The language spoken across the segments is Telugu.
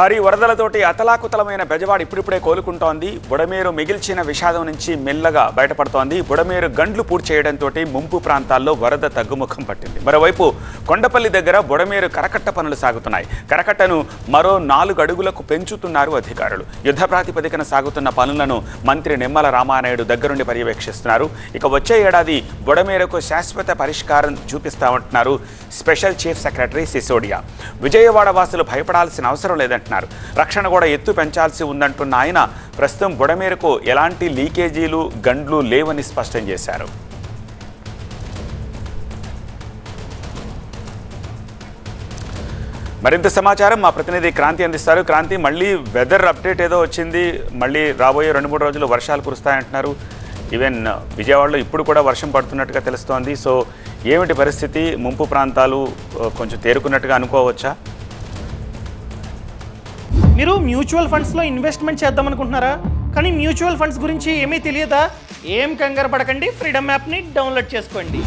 భారీ వరదలతోటి అతలాకుతలమైన బెజవాడ ఇప్పుడిప్పుడే కోలుకుంటోంది. బుడమేరు మిగిల్చిన విషాదం నుంచి మెల్లగా బయటపడుతోంది. బుడమేరు గండ్లు పూర్తి చేయడంతో ముంపు ప్రాంతాల్లో వరద తగ్గుముఖం పట్టింది. మరోవైపు కొండపల్లి దగ్గర బుడమేరు కరకట్ట పనులు సాగుతున్నాయి. కరకట్టను మరో నాలుగు అడుగులకు పెంచుతున్నారు అధికారులు. యుద్ధ ప్రాతిపదికన సాగుతున్న పనులను మంత్రి నిమ్మల రామానాయుడు దగ్గరుండి పర్యవేక్షిస్తున్నారు. ఇక వచ్చే ఏడాది బుడమేరకు శాశ్వత పరిష్కారం చూపిస్తామంటున్నారు special chief secretary Sisodia. Vijayawada వాసులు భయపడాల్సిన అవసరం లేదంటున్నారు రక్షణ కూడా ఎత్తు పెంచాల్సి ఉందంటున్న ఆయన ప్రస్తుతం బుడమేరకు ఎలాంటి లీకేజీలు గండ్లు లేవని స్పష్టం చేశారు. మరింత సమాచారం మా ప్రతినిధి క్రాంతి అందిస్తారు. క్రాంతి మళ్ళీ వెదర్ అప్డేట్ ఏదో వచ్చింది. మళ్ళీ రాబోయే రెండు మూడు రోజులు వర్షాలు కురుస్తాయంటున్నారు. ఈవెన్ విజయవాడలో ఇప్పుడు కూడా వర్షం పడుతున్నట్టుగా తెలుస్తోంది. సో ఏమిటి పరిస్థితి? ముంపు ప్రాంతాలు కొంచెం తేరుకున్నట్టుగా అనుకోవచ్చా? మీరు మ్యూచువల్ ఫండ్స్లో ఇన్వెస్ట్మెంట్ చేద్దాం అనుకుంటున్నారా? కానీ మ్యూచువల్ ఫండ్స్ గురించి ఏమీ తెలియదా? ఏం కంగారు పడకండి ఫ్రీడమ్ యాప్ని డౌన్లోడ్ చేసుకోండి.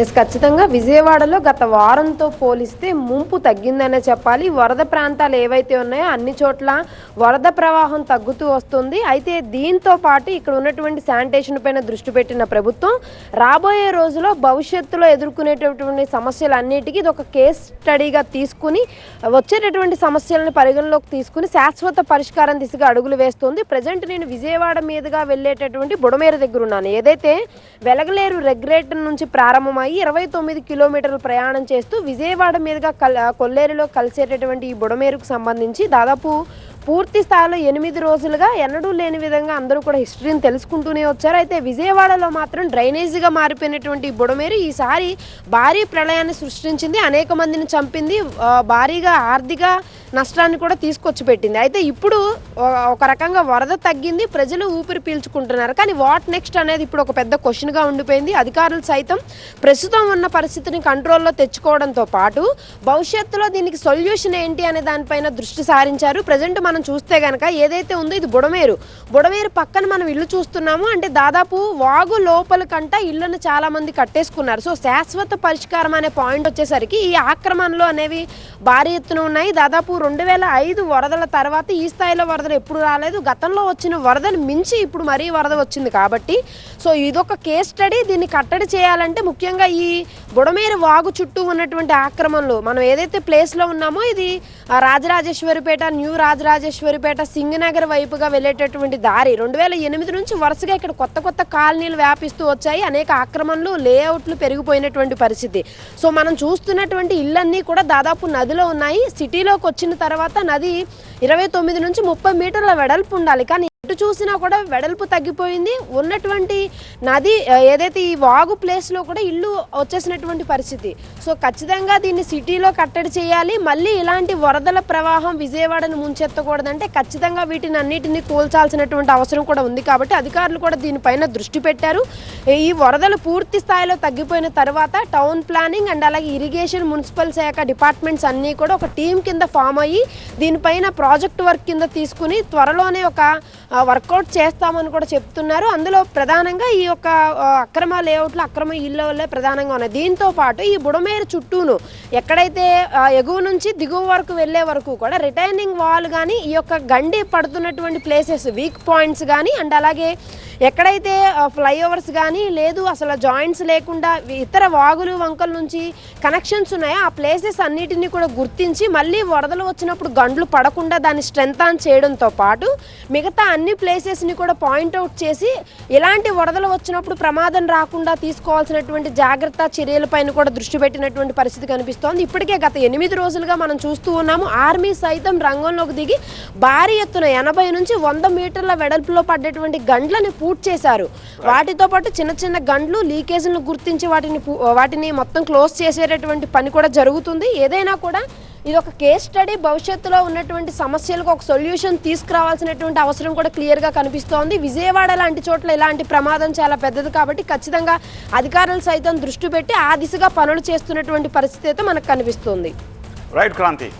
ఎస్ ఖచ్చితంగా. విజయవాడలో గత వారంతో పోలిస్తే ముంపు తగ్గిందనే చెప్పాలి. వరద ప్రాంతాలు ఏవైతే ఉన్నాయో అన్ని చోట్ల వరద ప్రవాహం తగ్గుతూ వస్తుంది. అయితే దీంతో పాటు ఇక్కడ ఉన్నటువంటి శానిటేషన్ పైన దృష్టి పెట్టిన ప్రభుత్వం రాబోయే రోజుల్లో భవిష్యత్తులో ఎదుర్కొనేటటువంటి సమస్యలన్నిటికీ ఇది ఒక కేస్ స్టడీగా తీసుకుని వచ్చేటటువంటి సమస్యలను పరిగణలోకి తీసుకుని శాశ్వత పరిష్కారం దిశగా అడుగులు వేస్తుంది. ప్రజెంట్ నేను విజయవాడ మీదుగా వెళ్ళేటటువంటి బుడమేరు దగ్గర ఉన్నాను. ఏదైతే వెలగలేరు రెగ్రేట్ నుంచి ప్రారంభమై ఇరవై తొమ్మిది కిలోమీటర్లు ప్రయాణం చేస్తూ విజయవాడ మీదుగా కల్ కొల్లేరులో కలిసేటటువంటి ఈ బుడమేరుకు సంబంధించి దాదాపు పూర్తి స్థాయిలో ఎనిమిది రోజులుగా ఎన్నడూ లేని విధంగా అందరూ కూడా హిస్టరీని తెలుసుకుంటూనే వచ్చారు. అయితే విజయవాడలో మాత్రం డ్రైనేజీగా మారిపోయినటువంటి బుడమేరు ఈసారి భారీ ప్రళయాన్ని సృష్టించింది. అనేక మందిని చంపింది. భారీగా ఆర్థిక నష్టాన్ని కూడా తీసుకొచ్చి పెట్టింది. అయితే ఇప్పుడు ఒక రకంగా వరద తగ్గింది. ప్రజలు ఊపిరి పీల్చుకుంటున్నారు. కానీ వాట్ నెక్స్ట్ అనేది ఇప్పుడు ఒక పెద్ద క్వశ్చన్గా ఉండిపోయింది. అధికారులు సైతం ప్రస్తుతం ఉన్న పరిస్థితిని కంట్రోల్లో తెచ్చుకోవడంతో పాటు భవిష్యత్తులో దీనికి సొల్యూషన్ ఏంటి అనే దానిపైన దృష్టి సారించారు. ప్రజెంట్ మనం చూస్తే కనుక ఏదైతే ఉందో ఇది బుడమేరు. బుడమేరు పక్కన మనం ఇల్లు చూస్తున్నాము. అంటే దాదాపు వాగు లోపల కంట ఇళ్ళను చాలా మంది కట్టేసుకున్నారు. సో శాశ్వత పరిష్కారం అనే పాయింట్ వచ్చేసరికి ఈ ఆక్రమణలు అనేవి భారీ ఎత్తున ఉన్నాయి. దాదాపు రెండు వేల ఐదు వరదల తర్వాత ఈ స్థాయిలో వరదలు ఎప్పుడు రాలేదు. గతంలో వచ్చిన వరదను మించి ఇప్పుడు మరీ వరద వచ్చింది కాబట్టి. సో ఇదొక కేస్ స్టడీ. దీన్ని కట్టడి చేయాలంటే ముఖ్యంగా ఈ బుడమేరు వాగు చుట్టూ ఉన్నటువంటి ఆక్రమణలు. మనం ఏదైతే ప్లేస్లో ఉన్నామో ఇది రాజరాజేశ్వరిపేట న్యూ రాజరాజేశ్వరిపేట సింగనగర్ వైపుగా వెళ్ళేటటువంటి దారి. రెండు వేల ఎనిమిది నుంచి వరుసగా ఇక్కడ కొత్త కొత్త కాలనీలు వ్యాపిస్తూ వచ్చాయి. అనేక ఆక్రమణలు లేఅవుట్లు పెరిగిపోయినటువంటి పరిస్థితి. సో మనం చూస్తున్నటువంటి ఇళ్ళన్నీ కూడా దాదాపు నదిలో ఉన్నాయి. సిటీలోకి వచ్చిన తర్వాత నది ఇరవై తొమ్మిది నుంచి ముప్పై మీటర్ల వెడల్పు ఉండాలి. కానీ ఎటు చూసినా కూడా వెడల్పు తగ్గిపోయింది. ఉన్నటువంటి నది ఏదైతే ఈ వాగు ప్లేస్లో కూడా ఇల్లు వచ్చేసినటువంటి పరిస్థితి. సో ఖచ్చితంగా దీన్ని సిటీలో కట్టడి చేయాలి. మళ్ళీ ఇలాంటి వరదల ప్రవాహం విజయవాడను ముంచెత్తకూడదంటే ఖచ్చితంగా వీటిని అన్నిటిని కూల్చాల్సినటువంటి అవసరం కూడా ఉంది కాబట్టి అధికారులు కూడా దీనిపైన దృష్టి పెట్టారు. ఈ వరదలు పూర్తి స్థాయిలో తగ్గిపోయిన తర్వాత టౌన్ ప్లానింగ్ అండ్ అలాగే ఇరిగేషన్ మున్సిపల్ శాఖ డిపార్ట్మెంట్స్ అన్నీ కూడా ఒక టీం కింద ఫామ్ అయ్యి దీనిపైన ప్రాజెక్ట్ వర్క్ కింద తీసుకుని త్వరలోనే ఒక వర్కౌట్ చేస్తామని కూడా చెప్తున్నారు. అందులో ప్రధానంగా ఈ యొక్క అక్రమ లేఅవుట్లు అక్రమ ఇళ్ళ వల్లే ప్రధానంగా ఉన్నాయి. దీంతో పాటు ఈ బుడమేరు చుట్టూను ఎక్కడైతే ఎగువ నుంచి దిగువ వరకు వెళ్ళే వరకు కూడా రిటైనింగ్ వాల్ కానీ ఈ యొక్క గండి పడుతున్నటువంటి ప్లేసెస్ వీక్ పాయింట్స్ కానీ అండ్ అలాగే ఎక్కడైతే ఫ్లైఓవర్స్ కానీ లేదు అసలు జాయింట్స్ లేకుండా ఇతర వాగులు వంకల నుంచి కనెక్షన్స్ ఉన్నాయో. ఆ ప్లేసెస్ అన్నిటిని కూడా గుర్తించి మళ్ళీ వరదలు వచ్చినప్పుడు గండ్లు పడకుండా దాన్ని స్ట్రెంత్ ఆన్ చేయడంతో పాటు మిగతా అన్ని ప్లేసెస్ని కూడా పాయింట్అవుట్ చేసి ఇలాంటి వరదలు వచ్చినప్పుడు ప్రమాదం రాకుండా తీసుకోవాల్సినటువంటి జాగ్రత్త చర్యలపైన కూడా దృష్టి పెట్టినటువంటి పరిస్థితి కనిపిస్తోంది. ఇప్పటికే గత ఎనిమిది రోజులుగా మనం చూస్తూ ఉన్నాము. ఆర్మీ సైతం రంగంలోకి దిగి భారీ ఎత్తున ఎనభై నుంచి వంద మీటర్ల వెడల్పులో పడ్డటువంటి గండ్లని పూర్తి చేశారు. వాటితో పాటు చిన్న చిన్న గండ్లు లీకేజ్లను గుర్తించి వాటిని పూ- వాటిని మొత్తం క్లోజ్ చేసేటటువంటి పని కూడా జరుగుతుంది. ఏదైనా కూడా ఇది ఒక కేస్ స్టడీ భవిష్యత్తులో ఉన్నటువంటి సమస్యలకు ఒక సొల్యూషన్ తీసుకురావాల్సినటువంటి అవసరం కూడా క్లియర్గా కనిపిస్తోంది. విజయవాడ లాంటి చోట్ల ఇలాంటి ప్రమాదం చాలా పెద్దది కాబట్టి ఖచ్చితంగా అధికారులు సైతం దృష్టి పెట్టి ఆ దిశగా పనులు చేస్తున్నటువంటి పరిస్థితి అయితే మనకు కనిపిస్తుంది. రైట్ క్రాంతి